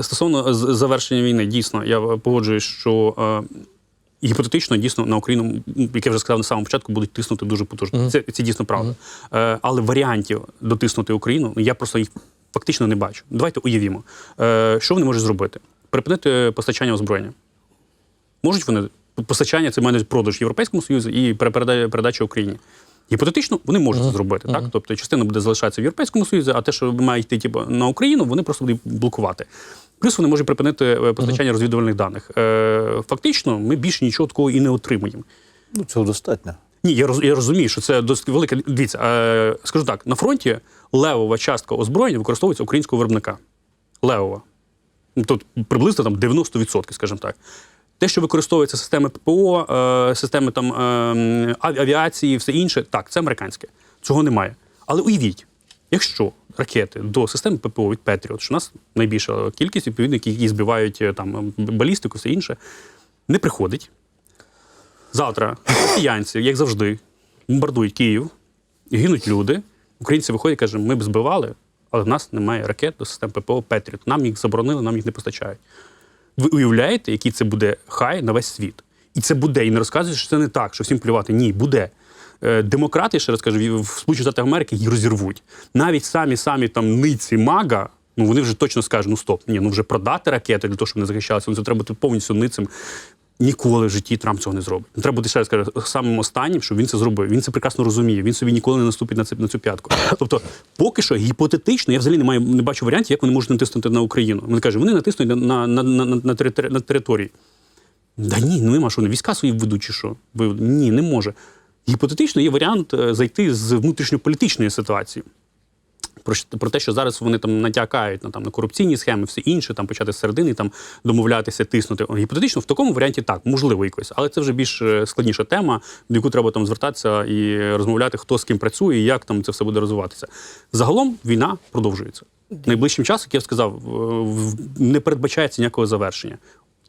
Стосовно завершення війни, дійсно, я погоджуюсь, що е, гіпотетично дійсно на Україну, як я вже сказав на самому початку, будуть тиснути дуже потужно. Це, це дійсно правда. Е, але варіантів дотиснути Україну, ну, я просто їх фактично не бачу. Давайте уявімо, е, що вони можуть зробити? Припинити постачання озброєння. Можуть вони постачання це має продаж Європейському Союзу і передача Україні. Гіпотетично вони можуть це зробити, так? Тобто частина буде залишатися в Європейському Союзі, а те, що має йти типу, на Україну, вони просто будуть блокувати. Плюс вони можуть припинити е, постачання розвідувальних даних. Е, фактично, ми більше нічого такого і не отримуємо. Ну, цього достатньо. Ні, я, роз, я розумію, що це досить велика. Дивіться, е, скажу так: на фронті левова частка озброєння використовується українського виробника. Левова. Ну, Тут приблизно там 90%, скажімо так. Те, що використовується системи ППО, е, системи там, е, авіації, все інше, так, це американське. Цього немає. Але уявіть, якщо ракети до системи ППО від Петріот, що у нас найбільша кількість відповідників, які збивають е, там балістику, все інше, не приходить. Завтра росіянці, як завжди, бомбардують Київ, гинуть люди. Українці виходять і кажуть, ми б збивали, але в нас немає ракет до систем ППО Петріот. Нам їх заборонили, нам їх не постачають. Ви уявляєте, який це буде хай на весь світ? І це буде. І не розказують, що це не так, що всім плювати. Ні, буде. Е, Демократи, ще раз кажу, в Сполучених Штатах Америки їх розірвуть. Навіть самі самі там ниці мага, ну вони вже точно скажуть: ну стоп, ні, ну вже продати ракети для того, щоб вони захищалися. Ну це треба бути повністю ницим. Ніколи в житті Трамп цього не зробить. Ну, Треба бути ще раз кажу, самим останнім, щоб він це зробив. Він це прекрасно розуміє. Він собі ніколи не наступить на це на цю п'ятку. Тобто, поки що гіпотетично, я взагалі не маю не бачу варіантів, як вони можуть натиснути на Україну. Вони кажуть, вони натиснуть на, на, на, на, на, на території. Да ні, ну нема що війська свої ведуть чи що? Ні, не може. Гіпотетично є варіант е, зайти з внутрішньополітичної ситуації. Про, те, що зараз вони там натякають на там на корупційні схеми, все інше, там почати з середини там домовлятися, тиснути. Гіпотетично в такому варіанті так, можливо, якось, але це вже більш е, складніша тема, до яку треба там звертатися і розмовляти, хто з ким працює, і як там це все буде розвиватися. Загалом війна продовжується. Найближчим часом, як я сказав, не передбачається ніякого завершення.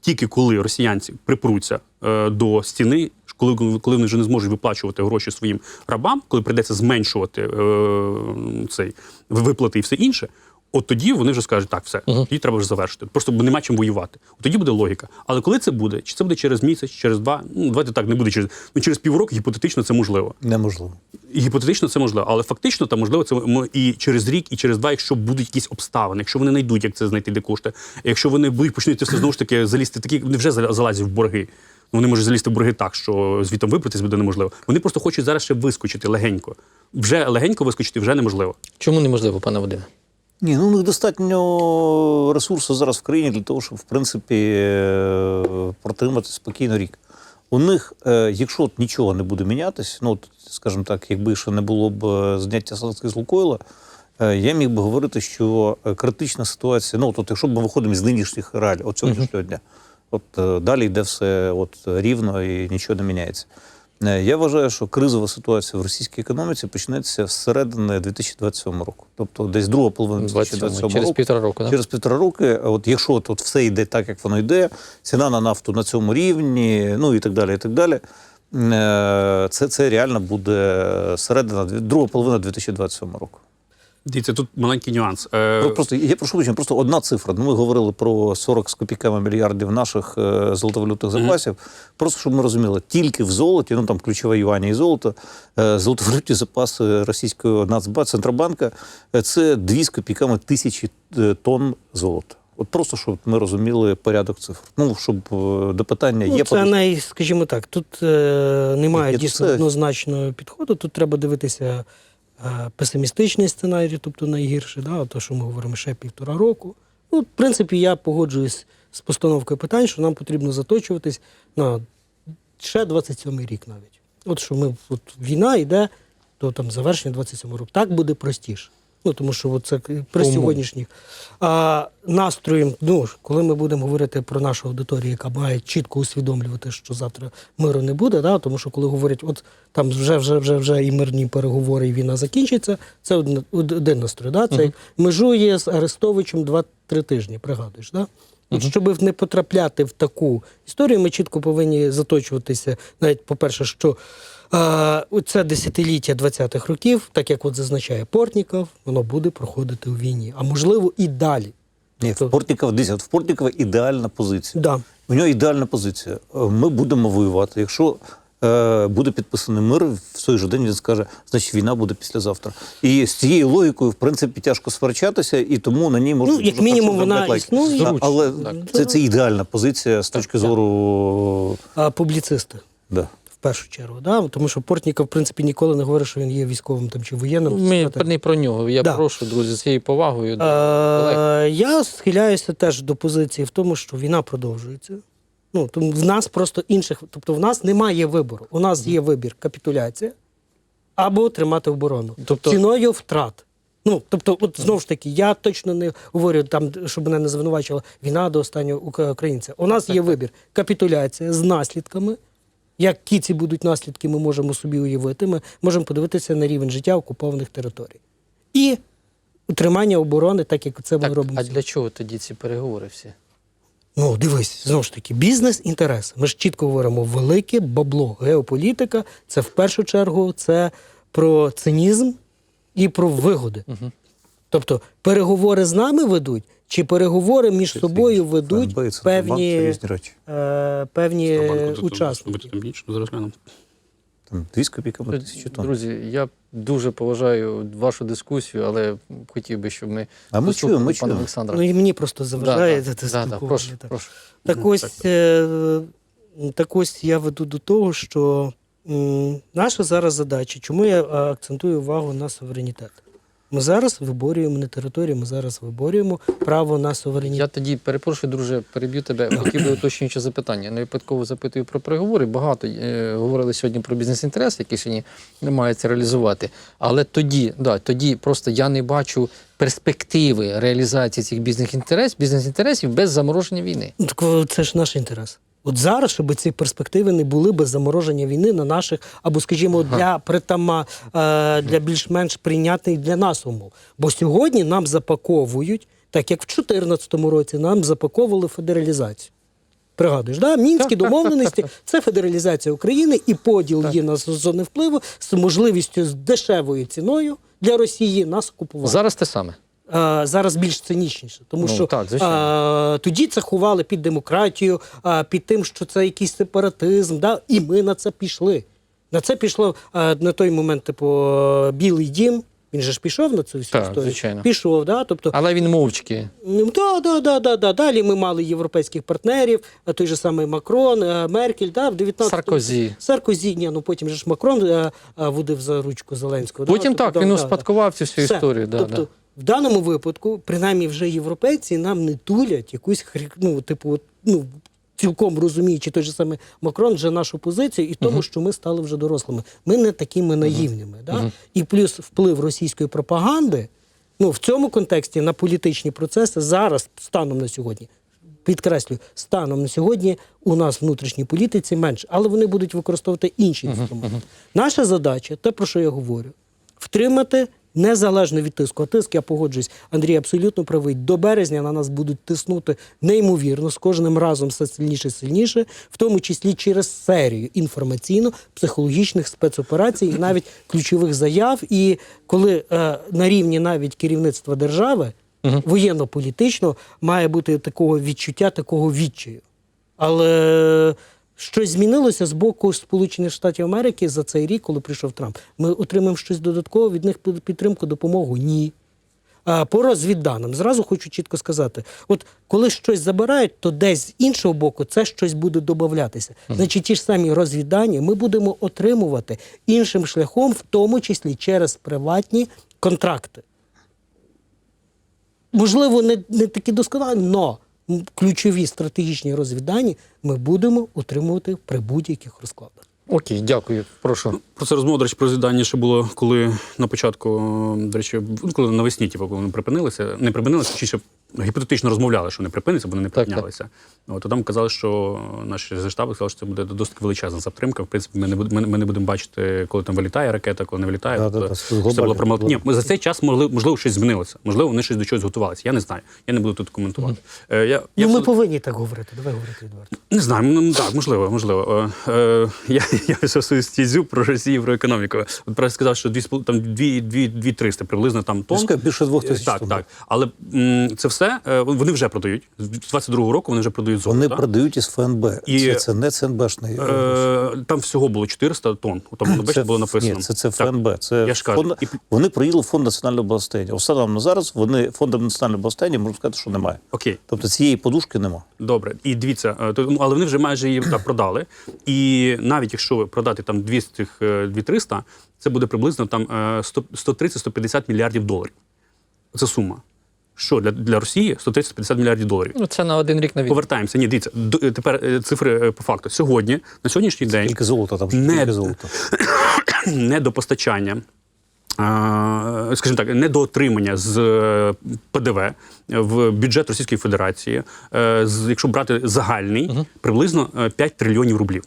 Тільки коли росіянці припруться е, до стіни, коли, коли вони вже не зможуть виплачувати гроші своїм рабам, коли прийдеться зменшувати е, цей виплати і все інше, от тоді вони вже скажуть, так, все, тоді треба вже завершити. Просто нема чим воювати. От тоді буде логіка. Але коли це буде? Чи це буде через місяць, через два? Ну давайте так, не буде через ну через півроку. Гіпотетично це можливо. Неможливо. Гіпотетично це можливо, але фактично там можливо це і через рік, і через два, якщо будуть якісь обставини, якщо вони знайдуть, як це знайти де кошти, якщо вони будуть почнуть все знову ж таки залізти, такі вони вже зал- залазять в борги. Ну, Вони можуть залізти в борги так, що звітом вибратись буде неможливо. Вони просто хочуть зараз ще вискочити легенько. Вже легенько вискочити вже неможливо. Чому неможливо, пане Вадиме? Ні, ну у них достатньо ресурсу зараз в країні для того, щоб в принципі е, протримати спокійно рік. У них, е, якщо от нічого не буде мінятись, ну от, скажімо так, якби ще не було б е, зняття санкцій з Лукойла, я міг би говорити, що критична ситуація, ну от, от якщо б ми виходимо з нинішніх реалій, от сьогоднішнього дня, от далі йде все от рівно і нічого не міняється. Е, Я вважаю, що кризова ситуація в російській економіці почнеться з середини 2027 року. Тобто десь друга половина 27, 2027 через року. півтора року, да? Через півтора роки, от якщо от все йде так, як воно йде, ціна на нафту на цьому рівні, ну і так далі, і так далі. е, Це, це реально буде середина, друга половина 2027 року. Дивіться, тут маленький нюанс. Е, Про- Просто я прошу вибачення, просто одна цифра. Ну, ми говорили про 40 з копійками мільярдів наших е, золотовалютних запасів. Просто щоб ми розуміли, тільки в золоті, ну там ключове юані і золото, е, золотовалютні запаси російського Нацбанку, Центробанка е, це 2 з копійками тисячі е, тонн золота. От просто щоб ми розуміли порядок цифр. Ну щоб е, до питання Ну, є це подушка. най, скажімо так, тут е, немає Ні, дійсно це- однозначного підходу. Тут треба дивитися песимістичний сценарій, тобто найгірший, да, то, що ми говоримо ще півтора року. Ну, в принципі, я погоджуюсь з постановкою питань, що нам потрібно заточуватись на ще 27-й рік навіть. От що ми от війна йде до там завершення 27 го року. Так буде простіше. Ну тому що це при сьогоднішніх а, настроєм, ну коли ми будемо говорити про нашу аудиторію, яка має чітко усвідомлювати, що завтра миру не буде, да, тому що коли говорять, от там вже вже вже вже і мирні переговори, і війна закінчиться, це один, один настрой. Да? Це межує з Арестовичем 2-3 тижні, пригадуєш, да? От, щоб не потрапляти в таку історію, ми чітко повинні заточуватися, навіть по-перше, що це десятиліття 20-х років, так як от зазначає Портніков, воно буде проходити у війні, а можливо і далі. Ні, в Портнікова, дивіться, от в Портнікова ідеальна позиція. Да. У нього ідеальна позиція. Е, Ми будемо воювати. Якщо е, буде підписаний мир, в той же день він скаже, значить війна буде післязавтра. І з цією логікою, в принципі, тяжко сперечатися, і тому на ній можна Ну, як мінімум, вона лайки. існує. Так, Але це, це ідеальна позиція з точки зору. А публіцисти. Да. Першу чергу, да? тому що Портніков, в принципі, ніколи не говорить, що він є військовим там чи воєнним. Ми не про нього. Я Да. прошу, друзі, з цією повагою. до колег. Е, я схиляюся теж до позиції в тому, що війна продовжується. Ну, тому в нас просто інших, тобто в нас немає вибору. У нас є вибір капітуляція або тримати оборону. Тобто- Ціною втрат. Ну, тобто, от знову ж таки, я точно не говорю там, щоб мене не звинувачила війна до останнього українця. У нас є вибір капітуляція з наслідками. Які ці будуть наслідки, ми можемо собі уявити. Ми можемо подивитися на рівень життя окупованих територій. І утримання оборони, так як це ми Так, робимо. а для чого тоді ці переговори всі? Ну, дивись, знову ж таки, бізнес-інтерес. Ми ж чітко говоримо, велике бабло, геополітика це в першу чергу це про цинізм і про вигоди. Тобто переговори з нами ведуть, чи переговори між собою ведуть певні, е, певні Банку учасники. там більше, зараз глянемо. Там дві з копійками тисячі тонн. Друзі, я дуже поважаю вашу дискусію, але хотів би, щоб ми А ми чуємо, ми чуємо. Олександра. Ну і мені просто заважає да, це да, да, спілкування, прошу, так. прошу. Так ось, так. е, так ось я веду до того, що м, наша зараз задача, чому я е, акцентую увагу на суверенітет? Ми зараз виборюємо не територію, ми зараз виборюємо право на Я тоді перепрошую, друже, переб'ю тебе. Хотів би уточнююче запитання. Я не випадково запитую про переговори. Багато е, говорили сьогодні про бізнес-інтерес, який сьогодні намагається реалізувати. Але тоді, да, тоді просто я не бачу перспективи реалізації цих бізнес-інтересів, бізнес-інтересів без замороження війни. Ну, Так це ж наш інтерес. От зараз, щоб ці перспективи не були без замороження війни на наших, або, скажімо, для притама е, для більш-менш прийнятних для нас умов. Бо сьогодні нам запаковують, так як в 2014 році нам запаковували федералізацію. Пригадуєш, да? мінські домовленості це федералізація України і поділ її на зони впливу з можливістю з дешевою ціною для Росії нас окупувати. Зараз те саме. Е, зараз більш цинічніше, тому Ну, що так, е, тоді це ховали під демократію, е, під тим, що це якийсь сепаратизм, да? і ми на це пішли. На це пішло е, на той момент, типу, е, Білий дім. Він же ж пішов на цю всю Так, історію. звичайно. Пішов, да? тобто, Але він мовчки. Ну, да, да, да, да, да. Далі ми мали європейських партнерів, той же самий Макрон, е, Меркель, да, в 19 Саркозі. Саркозі, ні, ну потім же ж Макрон е, е, водив за ручку Зеленського. Потім да, так, тобто, він да, успадкував цю всю Все. історію. Да, тобто, да. В даному випадку, принаймні, вже європейці нам не тулять якусь ну, типу, ну, цілком розуміючи той же самий Макрон, вже нашу позицію, і тому, що ми стали вже дорослими. Ми не такими наївними. Да? І плюс вплив російської пропаганди. Ну, в цьому контексті на політичні процеси зараз, станом на сьогодні, підкреслюю, станом на сьогодні у нас внутрішній політиці менше, але вони будуть використовувати інші інструменти. Наша задача, те, про що я говорю, втримати незалежно від тиску. А тиск, я погоджуюсь, Андрій абсолютно правий. До березня на нас будуть тиснути неймовірно, з кожним разом все сильніше і сильніше, в тому числі через серію інформаційно-психологічних спецоперацій, і навіть ключових заяв. І коли е, на рівні навіть керівництва держави воєнно-політично має бути такого відчуття, такого відчаю. Але щось змінилося з боку Сполучених Штатів Америки за цей рік, коли прийшов Трамп. Ми отримаємо щось додатково від них підтримку, допомогу? Ні. По розвідданим зразу хочу чітко сказати: от коли щось забирають, то десь з іншого боку це щось буде додатися. Значить, ті ж самі розвіддані ми будемо отримувати іншим шляхом, в тому числі через приватні контракти. Можливо, не, не такі досконалі, але ключові стратегічні розвіддані ми будемо отримувати при будь-яких розкладах. Окей, дякую. Прошу. Про це розмова, до речі, про звідання ще було, коли на початку, до речі, коли навесні, типу, коли вони припинилися, не припинилися, чи ще гіпотетично розмовляли, що вони припиняться, бо вони не Так, припинялися. От, то там казали, що наші зі штабу сказали, що це буде досить величезна затримка. В принципі, ми не, будемо, ми, ми не будемо бачити, коли там вилітає ракета, коли не вилітає. Да, Тобто, да, да, це було глобально. промал... Ні, ми за цей час могли, можливо, щось змінилося. Можливо, вони щось до чогось готувалися. Я не знаю. Я не буду тут коментувати. Е, я, я Ну, ми все- повинні так говорити. Давай говорити відверто. не знаю, ну так, можливо, можливо. Е, е, я я свою стізю про Росію, про економіку. От просто сказав, що дві, там, дві, дві, дві 300 приблизно там. Скажи, більше двох Е, тисяч Так, тонн. так. Але м, це все все е, вони вже продають. З 22-го року вони вже продають золото. Вони так? продають із ФНБ. І- це, це не ЦНБшний. Е, там всього було 400 тонн. Там бачите, Це- було написано. Ні, це, це Так. ФНБ. Це Я ж кажу. фонд, І- Вони приїли в фонд національного благосостояння. Останом на зараз вони фондом національного благосостояння можна сказати, що немає. Окей. Тобто цієї подушки немає. Добре, і дивіться, е, ну, але вони вже майже її так продали. І навіть якщо продати там 200, е, 200-300, це буде приблизно там е, 100 130-150 мільярдів доларів. Це сума. Що для, для Росії 130-150 мільярдів доларів. Ну, це на один рік на війну. Повертаємося. Ні, дивіться, до- е, тепер е, цифри е, по факту. Сьогодні, на сьогоднішній день, Тільки золото там Не- тільки золото. недопостачання, а, скажімо так, недоотримання з ПДВ в бюджет Російської Федерації, якщо брати загальний, приблизно е, 5 трильйонів рублів.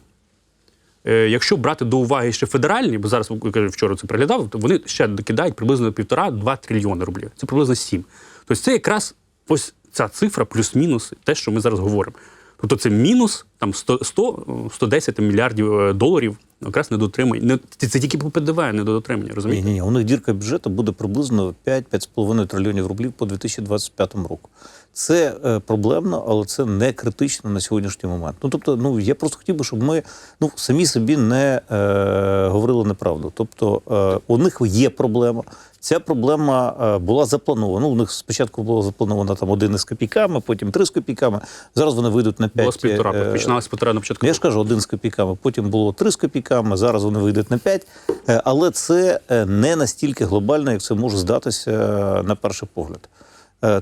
Якщо брати до уваги ще федеральні, бо зараз вчора це приглядав, то вони ще докидають приблизно півтора-два трильйони рублів. Це приблизно сім. Тобто це якраз ось ця цифра плюс-мінус те, що ми зараз говоримо. Тобто це мінус там 100, 100 110 мільярдів е, доларів якраз недоотримання. Не, це, тільки по ПДВ недоотримання, Ні, розумієте? ні, ні. У них дірка бюджету буде приблизно 5-5,5 трильйонів рублів по 2025 року. Це е, проблемно, але це не критично на сьогоднішній момент. Ну тобто, ну я просто хотів би, щоб ми ну самі собі не е, говорили неправду. Тобто, е, у них є проблема. Ця проблема е, була запланована. Ну, у них спочатку було заплановано там один із копійками, потім три з копійками. Зараз вони вийдуть на 5. Було з півтора, починалося з півтора на початку. Я ж кажу, один з копійками, потім було три з копійками, зараз вони вийдуть на 5. Е, Але це е, не настільки глобально, як це може здатися е, на перший погляд.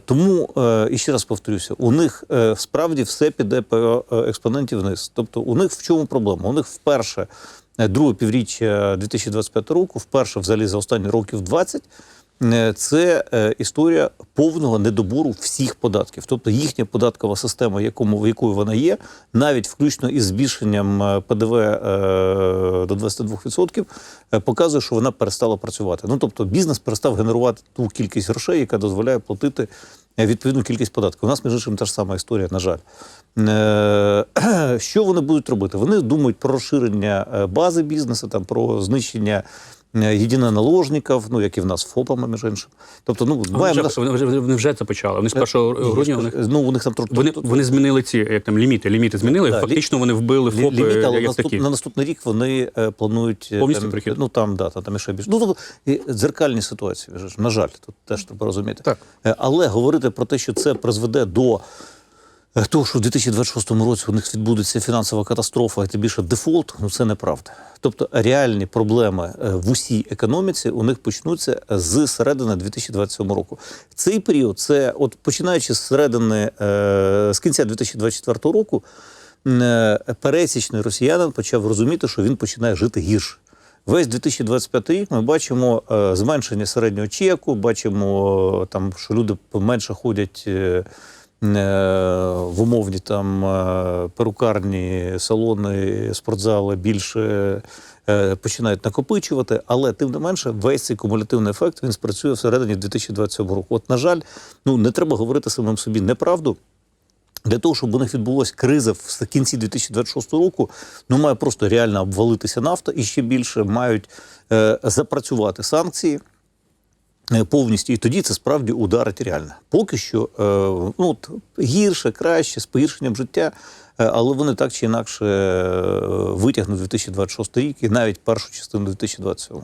Тому, і ще раз повторюся, у них справді все піде по експоненті вниз. Тобто, у них в чому проблема? У них вперше друге півріччя 2025 року, вперше взагалі за останні років 20, е, це е, історія повного недобору всіх податків. Тобто їхня податкова система, якому, в якою вона є, навіть включно із збільшенням е, ПДВ е, до 22%, е, показує, що вона перестала працювати. Ну тобто бізнес перестав генерувати ту кількість грошей, яка дозволяє платити е, відповідну кількість податків. У нас, між іншим, та ж сама історія, на жаль. Е, Що вони будуть робити? Вони думають про розширення е, бази бізнесу, там про знищення е, єдиноналожників, ну як і в нас ФОПами, між іншим. Тобто, ну Вони маємо вже, вони, вже, вони вже це почали. Вони з 1 грудня я у ж них. кажу, ну у них там трошки Вони, вони змінили ці як там ліміти. Ліміти змінили. Да, лі- Фактично вони вбили Лі- ФОПи ліміт, але як наступ, такі. на наступний рік вони е, планують е, Повністю там, перехід? Ну там да, там, там ще більше. Ну тобто і дзеркальні ситуації. На жаль, тут теж треба розуміти. Так. Е, Але говорити про те, що це призведе до. Е, Того, що в 2026 році у них відбудеться фінансова катастрофа, і тим більше дефолт, ну це неправда. Тобто реальні проблеми е, в усій економіці у них почнуться з середини 2027 року. Цей період, це от починаючи з середини е, з кінця 2024 року, пересічний росіянин почав розуміти, що він починає жити гірше. Весь 2025 рік ми бачимо зменшення середнього чеку, бачимо там, що люди менше ходять. Е, В умовні там е, перукарні, салони, спортзали більше е, починають накопичувати, але тим не менше весь цей кумулятивний ефект він спрацює всередині 2027 року. От, на жаль, ну не треба говорити самим собі неправду. Для того, щоб у них відбулася криза в кінці 2026 року, ну має просто реально обвалитися нафта і ще більше мають е, запрацювати санкції повністю. І тоді це справді ударить реально. Поки що е, ну, от, гірше, краще, з погіршенням життя, е, але вони так чи інакше е, витягнуть 2026 рік і навіть першу частину 2027.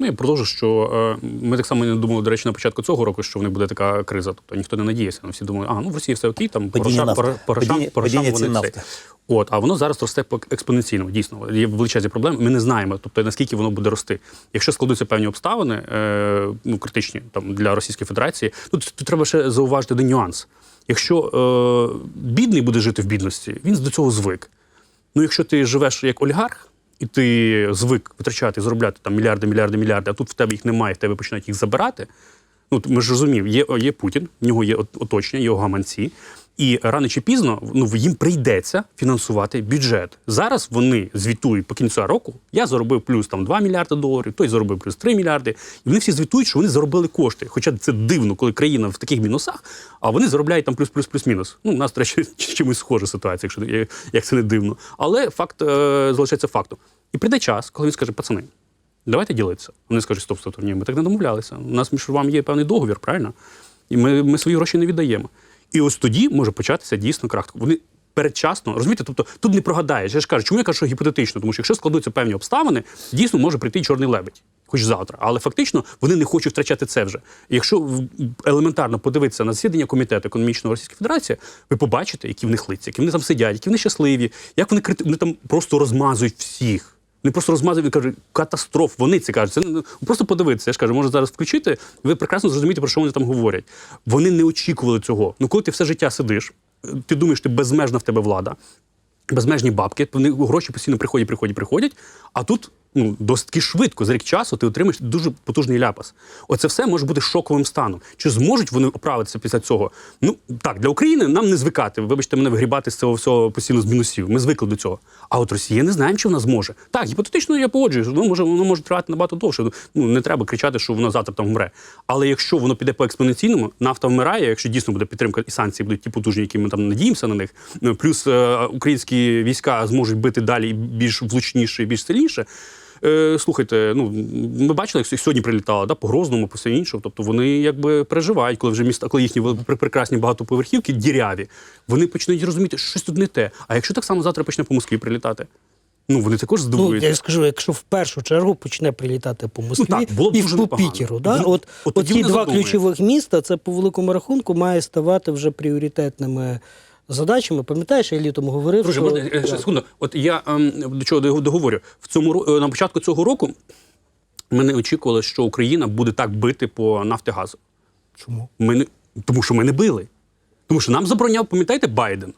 Ну я продовжу, що е, ми так само не думали, до речі, на початку цього року, що в них буде така криза. Тобто ніхто не надіявся. Ну, всі думали, а ну в Росії все окей, там Порошан падіння вони нафти. От, а воно зараз росте по- експоненційно. Дійсно, є величезні проблеми. Ми не знаємо, тобто наскільки воно буде рости. Якщо складуться певні обставини, е, ну критичні там для Російської Федерації, тут, тут треба ще зауважити один нюанс. Якщо е, бідний буде жити в бідності, він до цього звик. Ну, якщо ти живеш як олігарх, і ти звик витрачати, заробляти там мільярди, мільярди, мільярди, а тут в тебе їх немає, в тебе починають їх забирати. Ну, ми ж розуміємо, є, є Путін, в нього є оточення, його гаманці. І рано чи пізно ну, їм прийдеться фінансувати бюджет. Зараз вони звітують по кінцю року. Я заробив плюс там 2 мільярди доларів, той заробив плюс 3 мільярди. І вони всі звітують, що вони заробили кошти. Хоча це дивно, коли країна в таких мінусах, а вони заробляють там плюс, плюс, плюс, мінус. Ну, у нас, речі, чимось схожа ситуація, якщо як це не дивно. Але факт е, залишається фактом. І прийде час, коли він скаже, пацани, давайте ділитися. Вони скажуть, стоп, стоп, ні, ми так не домовлялися. У нас між вами є певний договір, правильно? І ми, ми свої гроші не віддаємо. І ось тоді може початися дійсно крах. Вони передчасно, розумієте? Тобто тут не прогадаєш. Я ж кажу, чому я кажу, що гіпотетично? Тому що якщо складуться певні обставини, дійсно може прийти чорний лебедь. Хоч завтра, але фактично вони не хочуть втрачати це вже. І якщо елементарно подивитися на засідання комітету економічного Російської Федерації, ви побачите, які в них лиця, які вони там сидять, які вони щасливі, як вони крити... вони там просто розмазують всіх. Вони просто розмазують і кажуть, катастроф. Вони це кажуть. Це не- просто подивитися. Я ж кажу, може зараз включити. Ви прекрасно зрозумієте, про що вони там говорять. Вони не очікували цього. Ну, коли ти все життя сидиш, ти думаєш, ти безмежна в тебе влада, безмежні бабки, вони гроші постійно приходять, приходять, приходять. А тут ну, досить швидко, за рік часу, ти отримаєш дуже потужний ляпас. Оце все може бути шоковим станом. Чи зможуть вони оправитися після цього? Ну так, для України нам не звикати. Вибачте, мене вигрібати з цього всього постійно з мінусів. Ми звикли до цього. А от Росія не знаємо, чи вона зможе. Так, гіпотетично я погоджуюсь, воно може, воно може тривати набагато довше. Ну не треба кричати, що воно завтра там вмре. Але якщо воно піде по експоненційному, нафта вмирає, якщо дійсно буде підтримка і санкції будуть ті потужні, які ми там надіємося на них. ну, Плюс е, українські війська зможуть бити далі більш влучніше і більш сильніше. Е, слухайте, ну ми бачили, як сьогодні прилітало, да, по Грозному, по все іншому. Тобто вони якби переживають, коли вже міста, коли їхні пр- прекрасні багатоповерхівки діряві, вони почнуть розуміти, що щось тут не те. А якщо так само завтра почне по Москві прилітати, ну вони також Ну, здивуються. я скажу, якщо в першу чергу почне прилітати по Москві Ну, так, було б і дуже по непогано. Пітеру, да? Ну, от, от от, ті два ключових міста, це по великому рахунку має ставати вже пріоритетними задачами. Пам'ятаєш, я літом говорив, Друже, що можна, е, ще секунду. От я ем, до чого договорю. В цьому ро- е, на початку цього року ми не очікували, що Україна буде так бити по нафтогазу. чому? Ми не, тому що ми не били. Тому що нам забороняв, пам'ятаєте, Байден.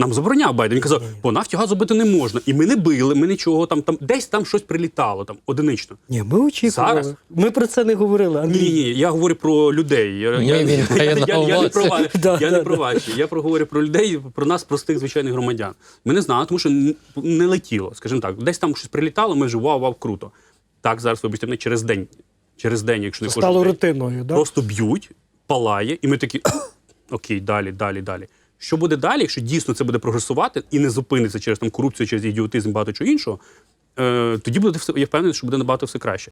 Нам забороняв Байден. Він казав, по нафті газу бити не можна. І ми не били, ми нічого там, там десь там щось прилітало, там одинично. Ні, ми очікували. Зараз? Ми про це не говорили. Андрій. Ні, ні, я говорю про людей. Я, Ми, я, він я, я, я, я не про вас, Да, я да, не про ваші. Я про говорю про людей, про нас, простих звичайних громадян. Ми не знали, тому що не летіло, скажімо так. Десь там щось прилітало, ми вже вау, вау, круто. Так, зараз, вибачте, мене через день. Через день, якщо не стало день. рутиною, да? Просто б'ють, палає, і ми такі окей, далі, далі, далі. Що буде далі, якщо дійсно це буде прогресувати і не зупиниться через там корупцію, через ідіотизм, багато чого іншого, е, тоді буде все, я впевнений, що буде набагато все краще.